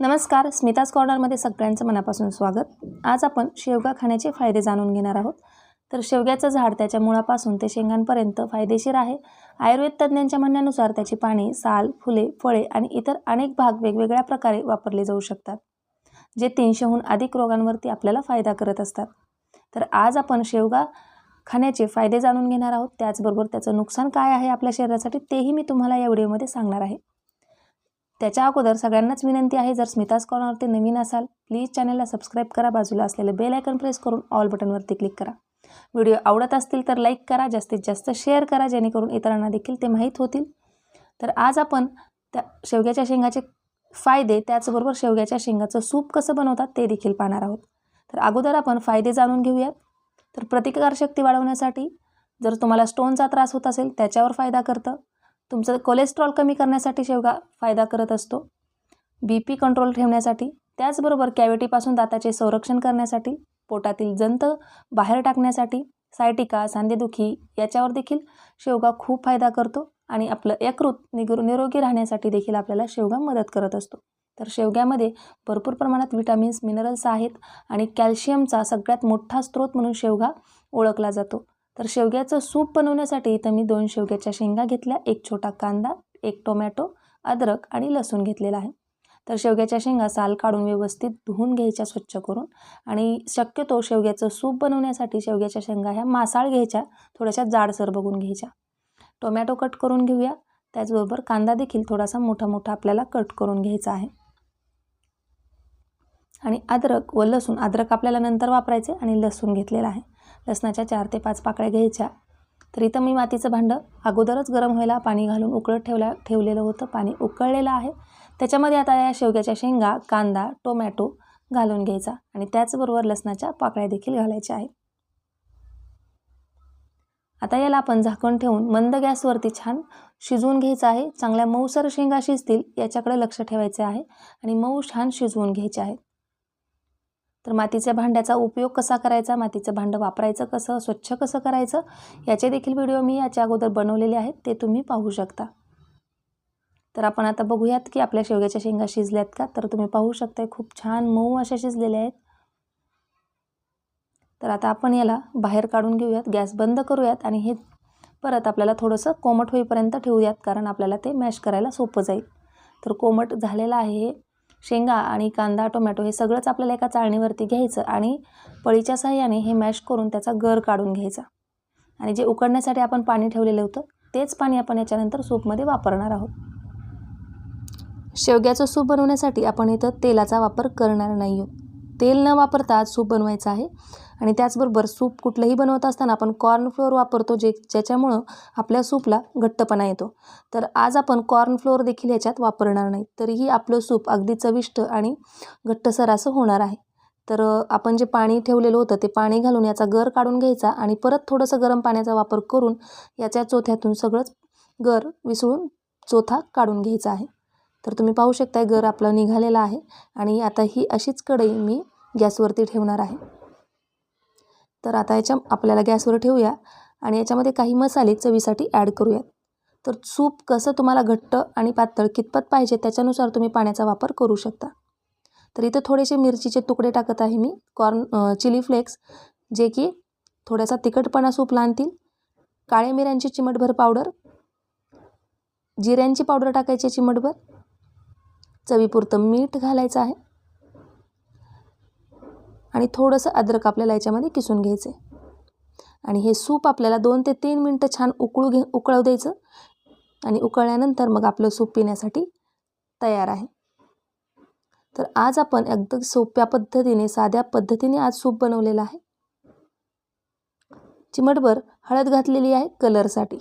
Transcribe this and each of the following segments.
नमस्कार स्मिताज कॉर्नरमध्ये सगळ्यांचं मनापासून स्वागत. आज आपण शेवगा खाण्याचे फायदे जाणून घेणार आहोत. तर शेवग्याचं झाड त्याच्या मुळापासून ते शेंगांपर्यंत फायदेशीर आहे. आयुर्वेद तज्ज्ञांच्या म्हणण्यानुसार त्याची पाने साल फुले फळे आणि इतर अनेक भाग वेगवेगळ्या प्रकारे वापरले जाऊ शकतात जे तीनशेहून अधिक रोगांवरती आपल्याला फायदा करत असतात. तर आज आपण शेवगा खाण्याचे फायदे जाणून घेणार आहोत. त्याचबरोबर त्याचं नुकसान काय आहे आपल्या शरीरासाठी तेही मी तुम्हाला या व्हिडिओमध्ये सांगणार आहे. त्याच्या अगोदर सगळ्यांनाच विनंती आहे जर स्मिताज कॉर्नरवरती नवीन असाल प्लीज चॅनलला सबस्क्राईब करा. बाजूला असलेलं बेल आयकन प्रेस करून ऑल बटनवरती क्लिक करा. व्हिडिओ आवडत असतील तर लाईक करा जास्तीत जास्त शेअर करा जेणेकरून इतरांना देखील ते माहीत होतील. तर आज आपण त्या शेवग्याच्या शेंगाचे फायदे त्याचबरोबर शेवग्याच्या शेंगाचं सूप कसं बनवतात ते देखील पाहणार आहोत. तर अगोदर आपण फायदे जाणून घेऊयात. तर प्रतिकारशक्ती वाढवण्यासाठी जर तुम्हाला स्टोनचा त्रास होत असेल त्याच्यावर फायदा करतं. तुमचं कोलेस्ट्रॉल कमी करण्यासाठी शेवगा फायदा करत असतो. बी पी कंट्रोल ठेवण्यासाठी त्याचबरोबर कॅव्हिटीपासून दाताचे संरक्षण करण्यासाठी पोटातील जंत बाहेर टाकण्यासाठी सायटिका सांधेदुखी याच्यावर देखील शेवगा खूप फायदा करतो आणि आपलं यकृत निगरू निरोगी राहण्यासाठी देखील आपल्याला शेवगा मदत करत असतो. तर शेवग्यामध्ये भरपूर प्रमाणात विटामिन्स मिनरल्स आहेत आणि कॅल्शियमचा सगळ्यात मोठा स्रोत म्हणून शेवगा ओळखला जातो. तर शेवग्याचं सूप बनवण्यासाठी इथं मी दोन शेवग्याच्या शेंगा घेतल्या एक छोटा कांदा एक टोमॅटो अद्रक आणि लसूण घेतलेला आहे. तर शेवग्याच्या शेंगा साल काढून व्यवस्थित धुवून घ्यायच्या स्वच्छ करून आणि शक्यतो शेवग्याचं सूप बनवण्यासाठी शेवग्याच्या शेंगा ह्या मासाळ घ्यायच्या थोड्याशा जाडसर बघून घ्यायच्या. टोमॅटो कट करून घेऊया. त्याचबरोबर कांदा देखील थोडासा मोठा मोठा आपल्याला कट करून घ्यायचा आहे. आणि अद्रक व लसूण अद्रक आपल्याला नंतर वापरायचे आणि लसूण घेतलेला आहे. लसणाच्या चार ते पाच पाकळ्या घ्यायच्या. तर इथं मी मातीचं भांडं अगोदरच गरम व्हायला पाणी घालून उकळत ठेवल्या ठेवलेलं होतं. पाणी उकळलेलं आहे. त्याच्यामध्ये आता या शेवग्याच्या शेंगा कांदा टोमॅटो घालून घ्यायचा आणि त्याचबरोबर लसणाच्या पाकळ्या देखील घालायच्या आहे आता याला आपण झाकण ठेवून मंद गॅसवरती छान शिजवून घ्यायचं आहे. चांगल्या मऊसर शेंगा शिजतील याच्याकडे लक्ष ठेवायचे आहे आणि मऊ छान शिजवून घ्यायचे आहेत. तर मातीच्या भांड्याचा उपयोग कसा करायचा मातीचं भांडं वापरायचं कसं स्वच्छ कसं करायचं याचे देखील व्हिडिओ मी याच्या अगोदर बनवलेले आहेत ते तुम्ही पाहू शकता. तर आपण आता बघूयात की आपल्या शेवग्याच्या शेंगा शिजल्यात का? तर तुम्ही पाहू शकता खूप छान मऊ अशा शिजलेल्या आहेत. तर आता आपण याला बाहेर काढून घेऊयात गॅस बंद करूयात आणि हे परत आपल्याला थोडंसं कोमट होईपर्यंत ठेवूयात कारण आपल्याला ते मॅश करायला सोपं जाईल. तर कोमट झालेलं आहे हे. शेंगा आणि कांदा टोमॅटो हे सगळंच आपल्याला एका चाळणीवरती घ्यायचं आणि पळीच्या साह्याने हे मॅश करून त्याचा गर काढून घ्यायचा. आणि जे उकडण्यासाठी आपण पाणी ठेवलेलं होतं तेच पाणी आपण याच्यानंतर सूपमध्ये वापरणार आहोत. शेवग्याचं सूप बनवण्यासाठी आपण इथं तेलाचा वापर करणार नाही आहोत तेल न वापरता सूप बनवायचं आहे. आणि त्याचबरोबर सूप कुठलंही बनवत असताना आपण कॉर्नफ्लोअर वापरतो जे ज्याच्यामुळं आपल्या सूपला घट्टपणा येतो. तर आज आपण कॉर्नफ्लोअर देखील ह्याच्यात वापरणार नाही. तरीही आपलं सूप अगदी चविष्ट आणि घट्टसर असं होणार आहे. तर आपण जे पाणी ठेवलेलं होतं ते पाणी घालून याचा गर काढून घ्यायचा आणि परत थोडंसं गरम पाण्याचा वापर करून याच्या चोथ्यातून सगळंच गर विसळून चोथा काढून घ्यायचा आहे. तर तुम्ही पाहू शकताय गर आपलं निघालेला आहे आणि आता ही अशीच कढई मी गॅसवरती ठेवणार आहे. तर आता याच्या आपल्याला गॅसवर ठेवूया आणि याच्यामध्ये काही मसाले चवीसाठी ॲड करूयात. तर सूप कसं तुम्हाला घट्ट आणि पातळ कितपत पाहिजे त्याच्यानुसार तुम्ही पाण्याचा वापर करू शकता. तर इथं थोडेसे मिरचीचे तुकडे टाकत आहे मी कॉर्न चिली फ्लेक्स जे की थोडासा तिखटपणा सूपला आणतील काळ्या मिऱ्यांची चिमटभर पावडर जिऱ्यांची पावडर टाकायची चिमटभर चवीपुरतं मीठ घालायचं आहे. आणि थोडंसं अद्रक आपल्याला याच्यामध्ये किसून घ्यायचं आहे आणि हे सूप आपल्याला दोन ते तीन मिनटं छान उकळू घे उकळू द्यायचं. आणि उकळल्यानंतर मग आपलं सूप पिण्यासाठी तयार आहे. तर आज आपण अगदी सोप्या पद्धतीने साध्या पद्धतीने आज सूप बनवलेलं आहे. चिमटभर हळद घातलेली आहे कलरसाठी.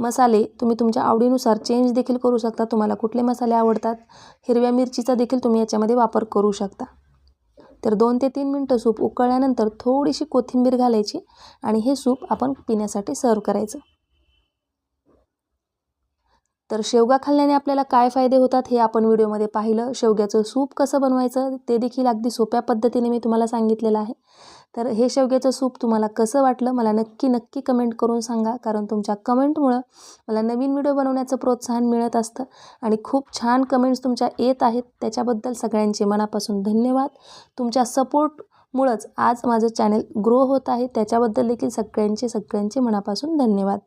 मसाले तुम्ही तुमच्या आवडीनुसार चेंज देखील करू शकता. तुम्हाला कुठले मसाले आवडतात? हिरव्या मिरचीचा देखील तुम्ही याच्यामध्ये वापर करू शकता. तर दोन ते तीन मिनटं सूप उकळल्यानंतर थोडीशी कोथिंबीर घालायची आणि हे सूप आपण पिण्यासाठी सर्व करायचं. तर शेवगा खाल्ल्याने आपल्याला काय फायदे होतात हे आपण व्हिडिओमध्ये पाहिलं. शेवग्याचं सूप कसं बनवायचं ते देखील अगदी सोप्या पद्धतीने मी तुम्हाला सांगितलेलं आहे. तर हे शेवग्याचं सूप तुम्हाला कसं वाटलं मला नक्की नक्की कमेंट करून सांगा. कारण तुमच्या कमेंटमुळं मला नवीन व्हिडिओ बनवण्याचं प्रोत्साहन मिळत असतं आणि खूप छान कमेंट्स तुमच्या येत आहेत. त्याच्याबद्दल सगळ्यांचे मनापासून धन्यवाद. तुमच्या सपोर्टमुळंच आज माझं चॅनल ग्रो होत आहे. त्याच्याबद्दल देखील सगळ्यांचे सगळ्यांचे मनापासून धन्यवाद.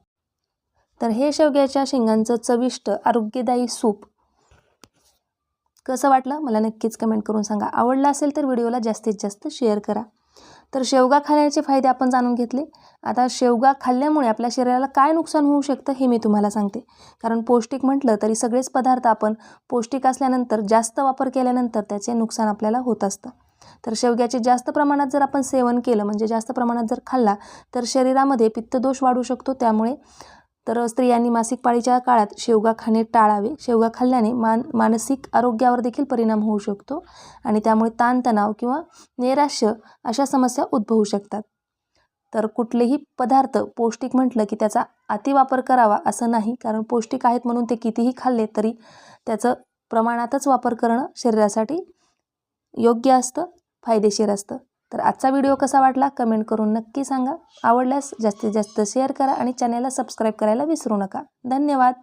तर हे शेवग्याच्या शेंगांचं चविष्ट आरोग्यदायी सूप. कसं वाटलं? मला नक्कीच कमेंट करून सांगा. आवडलं असेल तर व्हिडिओला जास्तीत जास्त शेअर करा. तर शेवगा खाण्याचे फायदे आपण जाणून घेतले. आता शेवगा खाल्ल्यामुळे आपल्या शरीराला काय नुकसान होऊ शकतं हे मी तुम्हाला सांगते. कारण पौष्टिक म्हटलं तरी सगळेच पदार्थ आपण पौष्टिक असल्यानंतर जास्त वापर केल्यानंतर त्याचे नुकसान आपल्याला होत असतं. तर शेवग्याचे जास्त प्रमाणात जर आपण सेवन केलं म्हणजे जास्त प्रमाणात जर खाल्ला तर शरीरामध्ये पित्तदोष वाढू शकतो. त्यामुळे तर स्त्रियांनी मासिक पाळीच्या काळात शेवगा खाणे टाळावे. शेवगा खाल्ल्याने मान मानसिक आरोग्यावर देखील परिणाम होऊ शकतो आणि त्यामुळे ताणतणाव किंवा नैराश्य अशा समस्या उद्भवू शकतात. तर कुठलेही पदार्थ पौष्टिक म्हटलं की त्याचा अतिवापर करावा असं नाही कारण पौष्टिक आहेत म्हणून ते कितीही खाल्ले तरी त्याचं प्रमाणातच वापर करणं शरीरासाठी योग्य असतं फायदेशीर असतं. तर आजचा व्हिडिओ कसा वाटला कमेंट करून नक्की सांगा. आवडल्यास जास्तीत जास्त शेअर करा आणि चॅनेलला सबस्क्राईब करायला विसरू नका. धन्यवाद.